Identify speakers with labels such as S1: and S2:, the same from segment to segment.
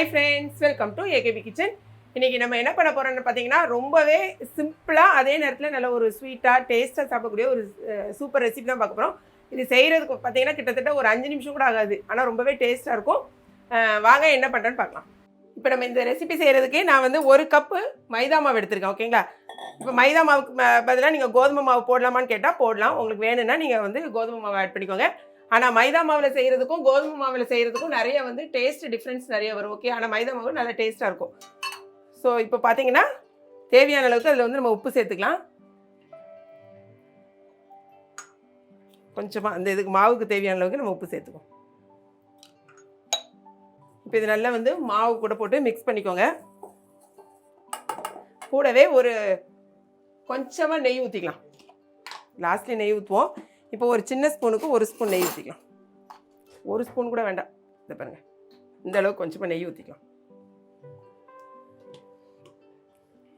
S1: Hi friends welcome to AKP Kitchen இன்னைக்கு நம்ம என்ன பண்ண போகிறோன்னு பார்த்தீங்கன்னா ரொம்பவே சிம்பிளாக அதே நேரத்தில் நல்ல ஒரு ஸ்வீட்டாக டேஸ்ட்டாக சாப்பிடக்கூடிய ஒரு சூப்பர் ரெசிபி தான் பார்க்க போகிறோம் இது செய்கிறதுக்கு பார்த்தீங்கன்னா கிட்டத்தட்ட ஒரு அஞ்சு நிமிஷம் கூட ஆகாது. ஆனால் ரொம்பவே டேஸ்ட்டாக இருக்கும். வாங்க என்ன பண்ணுறேன்னு பார்க்கலாம். இப்போ நம்ம இந்த ரெசிபி செய்கிறதுக்கு நான் வந்து ஒரு கப்பு மைதா மாவு எடுத்திருக்கேன் ஓகேங்களா இப்போ மைதா மாவுக்கு பதிலாக நீங்கள் கோதுமை மாவு போடலாமான்னு கேட்டால் போடலாம். உங்களுக்கு வேணும்னா நீங்கள் வந்து கோதுமை மாவு ஆட் பண்ணிக்கோங்க. ஆனால் மைதா மாவில் செய்கிறதுக்கும் கோதுமை மாவில் செய்கிறதுக்கும் நிறைய வந்து டேஸ்ட் டிஃப்ரென்ஸ் நிறைய வரும் ஓகே ஆனால் மைதா மாவு நல்லா டேஸ்ட்டாக இருக்கும். ஸோ இப்போ பார்த்தீங்கன்னா தேவையான அளவுக்கு அதில் வந்து நம்ம உப்பு சேர்த்துக்கலாம். கொஞ்சமாக அந்த இதுக்கு மாவுக்கு தேவையான அளவுக்கு நம்ம உப்பு சேர்த்துக்குவோம். இப்போ இது நல்லா வந்து மாவு கூட போட்டு மிக்ஸ் பண்ணிக்கோங்க. கூடவே ஒரு கொஞ்சமாக நெய் ஊற்றிக்கலாம் லாஸ்ட்லேயே நெய் ஊற்றுவோம் இப்போ ஒரு சின்ன ஸ்பூனுக்கு ஒரு ஸ்பூன் நெய் ஊற்றிக்கலாம் ஒரு ஸ்பூன் கூட வேண்டாம். இதை பாருங்கள் இந்த அளவுக்கு கொஞ்சமாக நெய் ஊற்றிக்கலாம்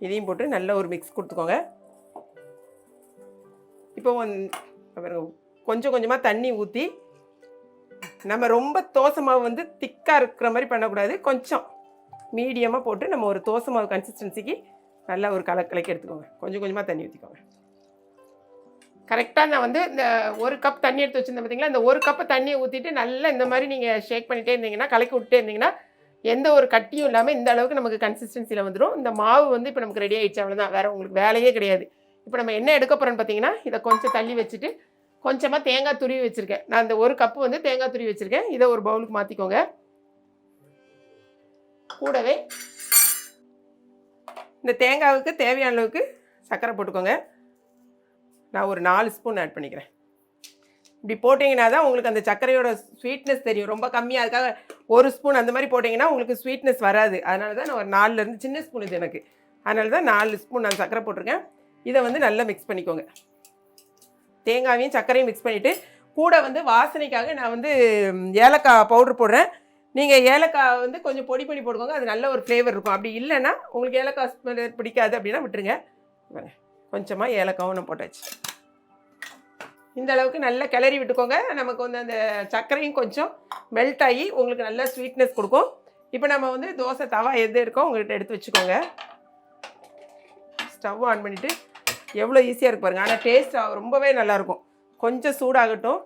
S1: இதையும் போட்டு நல்ல ஒரு மிக்ஸ் கொடுத்துக்கோங்க. இப்போ வந்து பாருங்க. கொஞ்சம் கொஞ்சமாக தண்ணி ஊற்றி நம்ம ரொம்ப தோசை மாவு வந்து திக்காக இருக்கிற மாதிரி பண்ணக்கூடாது. கொஞ்சம் மீடியமாக போட்டு நம்ம ஒரு தோசை மாவு கன்சிஸ்டன்சிக்கு நல்லா ஒரு கலர் கலக்கி எடுத்துக்கோங்க. கொஞ்சம் கொஞ்சமாக தண்ணி ஊற்றிக்கோங்க கரெக்டாக நான் வந்து இந்த ஒரு கப் தண்ணி எடுத்து வச்சுருந்தேன் பார்த்தீங்களா இந்த ஒரு கப்பு தண்ணியை ஊற்றிட்டு நல்லா இந்த மாதிரி நீங்கள் ஷேக் பண்ணிகிட்டே இருந்தீங்கன்னா கலக்கி விட்டே இருந்தீங்கன்னா எந்த ஒரு கட்டியும் இல்லாமல் இந்த அளவுக்கு நமக்கு கன்சிஸ்டன்சியில் வந்துடும் இந்த மாவு வந்து இப்போ நமக்கு ரெடி ஆகிடுச்சு அவ்வளோதான் வேறு உங்களுக்கு வேலையே கிடையாது. இப்போ நம்ம என்ன எடுக்க போகிறோன்னு பார்த்தீங்கன்னா இதை கொஞ்சம் தள்ளி வச்சுட்டு கொஞ்சமாக தேங்காய் துருவி வச்சுருக்கேன். நான் இந்த ஒரு கப்பு வந்து தேங்காய் துருவி வச்சுருக்கேன். இதை ஒரு பவுலுக்கு மாற்றிக்கோங்க கூடவே இந்த தேங்காவுக்கு தேவையான அளவுக்கு சர்க்கரை போட்டுக்கோங்க. நான் ஒரு நாலு ஸ்பூன் ஆட் பண்ணிக்கிறேன். இப்படி போட்டிங்கன்னா தான் உங்களுக்கு அந்த சர்க்கரையோட ஸ்வீட்னஸ் தெரியும். ரொம்ப கம்மியாக அதுக்காக ஒரு ஸ்பூன் அந்த மாதிரி போட்டிங்கன்னா உங்களுக்கு ஸ்வீட்னஸ் வராது. அதனால தான் நான் ஒரு நாலுலேருந்து சின்ன ஸ்பூன் இது எனக்கு. அதனால தான் நாலு ஸ்பூன் நான் சர்க்கரை போட்டிருக்கேன். இதை வந்து நல்லா மிக்ஸ் பண்ணிக்கோங்க. தேங்காயையும் சர்க்கரையும் மிக்ஸ் பண்ணிவிட்டு கூட வந்து வாசனைக்காக நான் வந்து ஏலக்காய் பவுட்ரு போடுறேன். நீங்கள் ஏலக்காய் வந்து கொஞ்சம் பொடி பண்ணி போட்டுக்கோங்க. அது நல்ல ஒரு ஃப்ளேவர் இருக்கும். அப்படி இல்லைன்னா உங்களுக்கு ஏலக்காய் பிடிக்காது அப்படின்னா விட்டுருங்க. கொஞ்சமாக ஏலக்காவும் நான் போட்டாச்சு. இந்த அளவுக்கு நல்லா கிளறி விட்டுக்கோங்க. நமக்கு வந்து அந்த சர்க்கரையும் கொஞ்சம் மெல்ட் ஆகி உங்களுக்கு நல்ல ஸ்வீட்னஸ் கொடுக்கும். இப்போ நம்ம வந்து தோசை தவா எது இருக்கோ உங்கள்கிட்ட எடுத்து வச்சுக்கோங்க. ஸ்டவ் ஆன் பண்ணிவிட்டு எவ்வளோ ஈஸியாக இருக்கு பாருங்கள் ஆனால் டேஸ்ட் ரொம்பவே நல்லாயிருக்கும். கொஞ்சம் சூடாகட்டும்.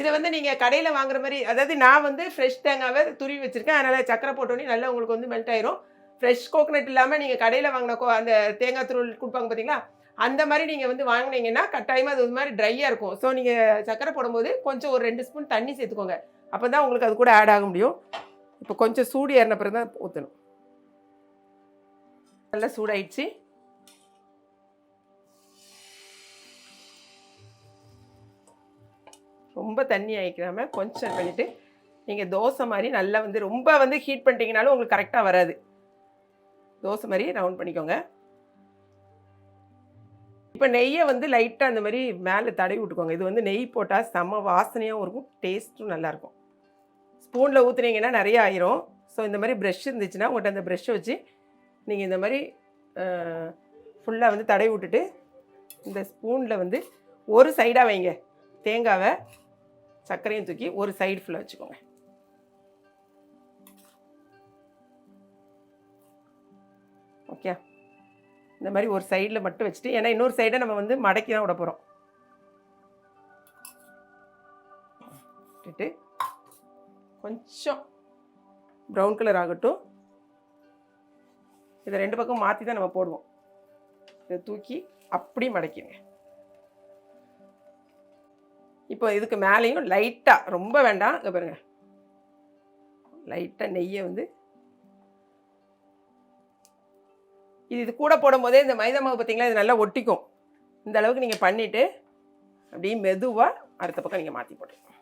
S1: இதை வந்து நீங்கள் கடையில் வாங்குற மாதிரி அதாவது நான் வந்து ஃப்ரெஷ் தேங்காவை துருவி வச்சுருக்கேன். அதனால் சக்கரை போட்டோன்னே நல்லா உங்களுக்கு வந்து மெல்ட் ஆயிரும். ஃப்ரெஷ் கோகனட் இல்லாமல் நீங்கள் கடையில் வாங்கின கோ அந்த தேங்காய் துருள் கொடுப்பாங்க பார்த்தீங்களா அந்த மாதிரி நீங்கள் வந்து வாங்குனீங்கன்னா கட்டாயமாக அது ஒரு மாதிரி ட்ரையாக இருக்கும். ஸோ நீங்கள் சக்கரை போடும்போது கொஞ்சம் ஒரு ரெண்டு ஸ்பூன் தண்ணி சேர்த்துக்கோங்க. அப்போ தான் உங்களுக்கு அது கூட ஆட் ஆக முடியும். இப்போ கொஞ்சம் சூடு ஏறின பிறகு தான் ஊற்றணும் நல்லா சூடாயிடுச்சு. ரொம்ப தண்ணி ஆகிக்கிறாம கொஞ்சம் பண்ணிவிட்டு நீங்கள் தோசை மாதிரி நல்லா வந்து ரொம்ப வந்து ஹீட் பண்ணிட்டீங்கனாலும் உங்களுக்கு கரெக்டாக வராது. தோசை மாதிரி ரவுண்ட் பண்ணிக்கோங்க. இப்போ நெய்யை வந்து லைட்டாக அந்த மாதிரி மேலே தடவி விட்டுக்கோங்க. இது வந்து நெய் போட்டால் செம்ம வாசனையாகவும் இருக்கும் டேஸ்ட்டும் நல்லாயிருக்கும் ஸ்பூனில் ஊற்றுனீங்கன்னா நிறைய ஆயிரும். ஸோ இந்த மாதிரி ப்ரெஷ் இருந்துச்சுன்னா உங்கள்கிட்ட அந்த ப்ரெஷ்ஷை வச்சு நீங்கள் இந்த மாதிரி ஃபுல்லாக வந்து தடவி விட்டுட்டு இந்த ஸ்பூனில் வந்து ஒரு சைடாக வைங்க. தேங்காவை சர்க்கரையும் தூக்கி ஒரு சைடு ஃபுல்லாக வச்சுக்கோங்க. ஓகே இந்த மாதிரி ஒரு சைடில் மட்டும் வச்சுட்டு ஏன்னா இன்னொரு சைடை நம்ம வந்து மடக்கி தான் விட போகிறோம் விட்டுட்டு கொஞ்சம் ப்ரௌன் கலர் ஆகட்டும். இதை ரெண்டு பக்கம் மாற்றி தான் நம்ம போடுவோம். இதை தூக்கி அப்படி மடக்கிடுங்க. இப்போ இதுக்கு மேலேயும் லைட்டாக ரொம்ப வேண்டாம். இங்கே பாருங்கள் லைட்டாக நெய்யை வந்து இது இது கூட போடும்போதே இந்த மைதா மாவு பார்த்திங்களா இது நல்லா ஒட்டிக்கும். இந்த அளவுக்கு நீங்கள் பண்ணிவிட்டு அப்படியே மெதுவாக அடுத்த பக்கம் நீங்கள் மாற்றி போட்டுக்கணும்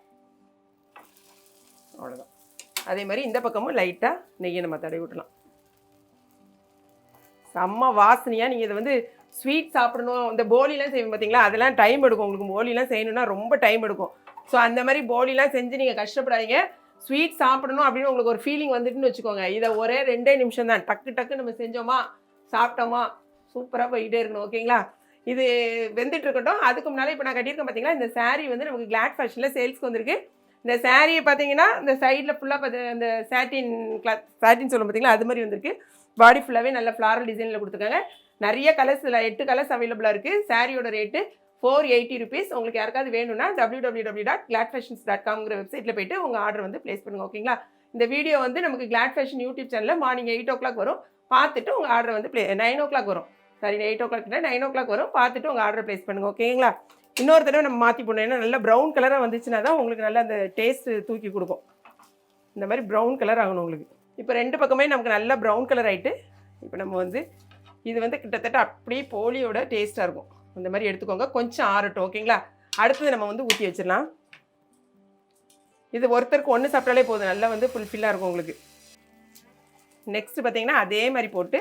S1: அவ்வளோதான் அதே மாதிரி இந்த பக்கமும் லைட்டாக நெய்யை நம்ம தடவி விட்டலாம் செம்ம வாசனையாக நீங்கள் இதை வந்து ஸ்வீட் சாப்பிடணும். இந்த போலிலாம் செய்வோம் பார்த்தீங்களா அதெல்லாம் டைம் எடுக்கும். உங்களுக்கு போலிலாம் செய்யணும்னா ரொம்ப டைம் எடுக்கும். ஸோ அந்த மாதிரி போலிலாம் செஞ்சு நீங்கள் கஷ்டப்படாதீங்க. ஸ்வீட் சாப்பிடணும் அப்படின்னு உங்களுக்கு ஒரு ஃபீலிங் வந்துட்டுன்னு வச்சுக்கோங்க. இதை ஒரே ரெண்டே நிமிஷம் தான் டக்கு டக்கு நம்ம செஞ்சோமா சாப்பிட்டோமா? சூப்பராக போயிட்டே இருக்கணும் ஓகேங்களா? இது வெந்துட்டு இருக்கட்டும். அதுக்கு முன்னால் இப்போ நான் கட்டியிருக்கேன் பார்த்தீங்களா இந்த saree வந்து நமக்கு கிளாட் ஃபேஷனில் சேல்ஸ்க்கு வந்திருக்கு. இந்த சாரியை பார்த்தீங்கன்னா இந்த சைடில் ஃபுல்லாக பார்த்து அந்த சாட்டின் கிளாத் சாட்டின் சொல்லும் பார்த்தீங்களா அது மாதிரி வந்திருக்கு. பாடி ஃபுல்லாகவே நல்ல ஃப்ளாரல் டிசைனில் கொடுத்துருக்காங்க. நிறைய கலர்ஸ் இதில் எட்டு கலர்ஸ் அவைலபிளாக இருக்குது சாரியோட ரேட்டு ஃபோர் எயிட்டி ருபீஸ் உங்களுக்கு யாருக்காவது வேணும்னா W W W dot Glad Fashions dot காம்ங்கிற வெப்சைட்டில் போயிட்டு உங்கள் ஆர்டர் வந்து ப்ளேஸ் பண்ணுங்கள் ஓகேங்களா? இந்த வீடியோ வந்து நமக்கு கிளாட் ஃபேஷன் யூடியூப் சேனலில் மார்னிங் எயிட் ஓ கிளாக் வரும். பார்த்துட்டு உங்கள் ஆர்டர் வந்து ப்ளே நைன் ஓ கிளாக் வரும். Sorry eight o'clock nine o'clock வரும். பார்த்துட்டு உங்கள் ஆர்டர் ப்ளேஸ் பண்ணுங்கள் ஓகேங்களா இன்னொரு தடவை நம்ம மாற்றி போடணும். ஏன்னா நல்லா ப்ரௌன் கலராக வந்துச்சுன்னா தான் உங்களுக்கு நல்லா அந்த டேஸ்ட்டு தூக்கி கொடுக்கும். இந்த மாதிரி ப்ரௌன் கலர் ஆகணும் உங்களுக்கு. இப்போ ரெண்டு பக்கமே நமக்கு நல்லா ப்ரௌன் கலர் ஆகிட்டு இப்போ நம்ம வந்து இது வந்து கிட்டத்தட்ட அப்படியே போலியோட டேஸ்ட்டாக இருக்கும். இந்த மாதிரி எடுத்துக்கோங்க. கொஞ்சம் ஆறட்டும் ஓகேங்களா அடுத்தது நம்ம வந்து ஊற்றி வச்சிடலாம். இது ஒருத்தருக்கு ஒன்று சாப்பிட்டாலே போதும். நல்லா வந்து ஃபுல்ஃபில்லாக இருக்கும் உங்களுக்கு. நெக்ஸ்ட்டு பார்த்தீங்கன்னா அதே மாதிரி போட்டு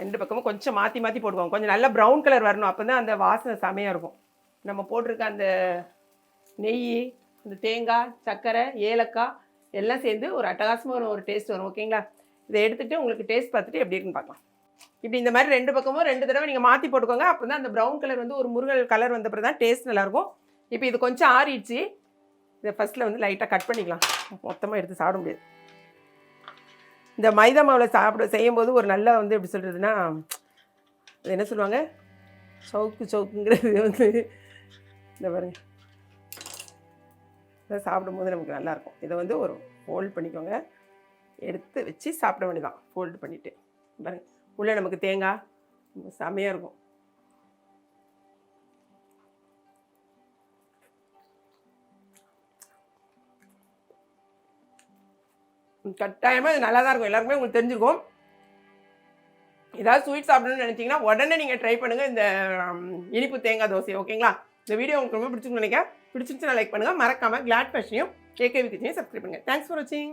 S1: ரெண்டு பக்கமும் கொஞ்சம் மாற்றி மாற்றி போடுவோம் கொஞ்சம் நல்லா ப்ரௌன் கலர் வரணும். அப்போ தான் அந்த வாசனை செமையாக இருக்கும். நம்ம போட்டிருக்க அந்த நெய் அந்த தேங்காய் சர்க்கரை ஏலக்காய் எல்லாம் சேர்ந்து ஒரு அட்டகாசமாக ஒரு டேஸ்ட் வரும். ஓகேங்களா இதை எடுத்துகிட்டு உங்களுக்கு டேஸ்ட் பார்த்துட்டு எப்படி இருக்குன்னு பார்க்கலாம். இப்படி இந்த மாதிரி ரெண்டு பக்கமும் ரெண்டு தடவை நீங்கள் மாற்றி போட்டுக்கோங்க. அப்போ தான் அந்த ப்ரௌன் கலர் வந்து ஒரு முருகல் கலர் வந்தப்பறம் தான் டேஸ்ட் நல்லாயிருக்கும் இப்போ இது கொஞ்சம் ஆறிடுச்சு. இதை ஃபஸ்ட்டில் வந்து லைட்டாக கட் பண்ணிக்கலாம். மொத்தமாக எடுத்து சாப்பிட முடியாது. இந்த மைதா மாவில் சாப்பிட செய்யும்போது ஒரு நல்ல வந்து எப்படி சொல்கிறதுனா அது என்ன சொல்லுவாங்க? சவுக்கு சவுக்குங்கிறது வந்து இந்த பாருங்க. இதை சாப்பிடும்போது நமக்கு நல்லாயிருக்கும் இதை வந்து ஒரு ஃபோல்ட் பண்ணிக்கோங்க. எடுத்து வச்சு சாப்பிட வேண்டியதான் ஃபோல்டு பண்ணிவிட்டு பாருங்கள் உள்ளே நமக்கு தேங்காய் செமையாக இருக்கும். கட்டாயமாக இது நல்லா தான் இருக்கும். எல்லாருக்குமே உங்களுக்கு தெரிஞ்சிருக்கும் ஏதாவது ஸ்வீட் சாப்பிடணும்னு நினச்சிங்கன்னா உடனே நீங்கள் ட்ரை பண்ணுங்கள் இந்த இனிப்பு தேங்காய் தோசை ஓகேங்களா இந்த வீடியோ உங்களுக்கு ரொம்ப பிடிச்சிருக்குன்னு நினைக்கிறேன். பிடிச்சிருச்சுன்னா லைக் பண்ணுங்கள் மறக்காமல் கிளாட் ஃபேஷனையும் கேகேவி கிச்சனையும் சப்ஸ்கிரைப் பண்ணுங்கள் தேங்க்ஸ் ஃபார் வாட்சிங்